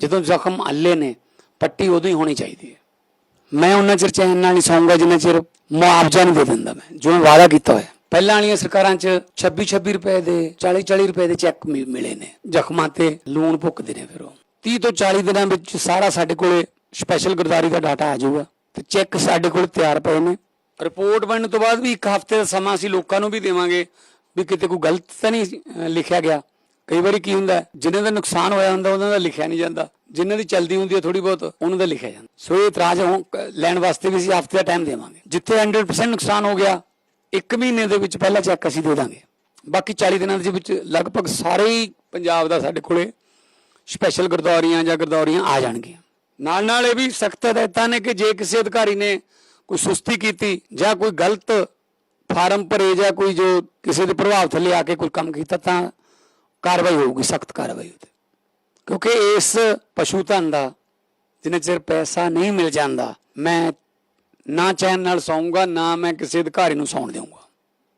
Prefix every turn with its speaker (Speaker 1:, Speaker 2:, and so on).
Speaker 1: ਜਦੋਂ ਜ਼ਖਮ ਅੱਲੇ ਨੇ, ਪੱਟੀ ਉਦੋਂ ਹੀ ਹੋਣੀ ਚਾਹੀਦੀ ਹੈ। ਮੈਂ ਉਹਨਾਂ ਚਿਰ ਚੈਨ ਨਾਲ ਨਹੀਂ ਸੌਂਗਾ, ਜਿੰਨਾ ਚਿਰ ਮੁਆਵਜ਼ਾ ਨਹੀਂ ਦੇ ਦਿੰਦਾ ਮੈਂ ਜੋ ਮੈਂ ਵਾਅਦਾ ਕੀਤਾ ਹੋਇਆ। ਪਹਿਲਾਂ ਵਾਲੀਆਂ ਸਰਕਾਰਾਂ 'ਚ 26 26 ਰੁਪਏ ਦੇ 40 40 ਰੁਪਏ ਦੇ ਚੈੱਕ ਮਿਲੇ ਨੇ, ਜ਼ਖਮਾਂ ਤੇ ਲੂਣ ਭੁੱਕਦੇ ਨੇ ਫਿਰ ਉਹ। 30 ਤੋਂ 40 ਦਿਨਾਂ ਵਿੱਚ ਸਾਰਾ ਸਾਡੇ ਕੋਲੇ ਸਪੈਸ਼ਲ ਗਰਦਾਰੀ ਦਾ ਡਾਟਾ ਆ ਜਾਊਗਾ, ਤੇ ਚੈੱਕ ਸਾਡੇ ਕੋਲ ਤਿਆਰ ਪਏ ਨੇ। ਰਿਪੋਰਟ ਬਣਨ ਤੋਂ ਬਾਅਦ ਵੀ ਇੱਕ ਹਫ਼ਤੇ ਦਾ ਸਮਾਂ ਅਸੀਂ ਲੋਕਾਂ ਨੂੰ ਵੀ ਦੇਵਾਂਗੇ, ਵੀ ਕਿਤੇ ਕੋਈ ਗਲਤ ਤਾਂ ਨਹੀਂ ਲਿਖਿਆ ਗਿਆ। ਕਈ ਵਾਰੀ ਕੀ ਹੁੰਦਾ ਹੈ, ਜਿਨ੍ਹਾਂ ਦਾ ਨੁਕਸਾਨ ਹੋਇਆ ਹੁੰਦਾ ਉਹਨਾਂ ਦਾ ਲਿਖਿਆ ਨਹੀਂ ਜਾਂਦਾ। ਜਿਨ੍ਹਾਂ ਦੀ ਚਲਦੀ ਹੁੰਦੀ ਹੈ ਥੋੜੀ ਬਹੁਤ ਉਹਨਾਂ ਦਾ ਲਿਖਿਆ ਜਾਂਦਾ। ਸੋ ਇਹ ਇਤਰਾਜ਼ ਹੋ- ਕ- ਲੈਣ ਵਾਸਤੇ ਵੀ ਅਸੀਂ ਹਫ਼ਤੇ ਦਾ ਟਾਈਮ ਦੇਵਾਂਗੇ। ਜਿੱਥੇ 100% ਨੁਕਸਾਨ ਹੋ ਗਿਆ ਇੱਕ ਮਹੀਨੇ ਦੇ ਵਿੱਚ ਪਹਿਲਾ ਚੈੱਕ ਅਸੀਂ ਦੇ ਦਾਂਗੇ। ਬਾਕੀ 40 ਦਿਨਾਂ ਦੇ ਵਿੱਚ ਲਗਭਗ ਸਾਰੇ ਹੀ ਪੰਜਾਬ ਦਾ ਸਾਡੇ ਕੋਲੇ ਸਪੈਸ਼ਲ ਗਰਦੌਰੀਆਂ ਜਾਂ ਗਰਦੌਰੀਆਂ ਆ ਜਾਣਗੀਆਂ। ਨਾਲ ਨਾਲ ਇਹ ਵੀ ਸਖਤ ਹਦਾਇਤਾਂ ਨੇ ਕਿ ਜੇ ਕਿਸੇ ਅਧਿਕਾਰੀ ਨੇ ਕੋਈ ਸੁਸਤੀ ਕੀਤੀ ਜਾਂ ਕੋਈ ਗਲਤ ਫਾਰਮ ਭਰੇ ਜਾਂ ਕੋਈ ਜੋ ਕਿਸੇ ਦੇ ਪ੍ਰਭਾਵ ਥੱਲੇ ਆ ਕੇ ਕੋਈ ਕੰਮ ਕੀਤਾ ਤਾਂ ਕਾਰਵਾਈ ਹੋਊਗੀ, ਸਖਤ ਕਾਰਵਾਈ ਉਹਤੇ ਕਿਉਂਕਿ ਇਸ ਪਸ਼ੂ ਧਨ ਦਾ, ਜਿੰਨੇ ਚਿਰ ਪੈਸਾ ਨਹੀਂ ਮਿਲ ਜਾਂਦਾ, ਮੈਂ ਨਾ ਚੈਨ ਨਾਲ ਸੌਂਗਾ ਨਾ ਮੈਂ ਕਿਸੇ ਅਧਿਕਾਰੀ ਨੂੰ ਸੌਣ ਦੇਵਾਂਗਾ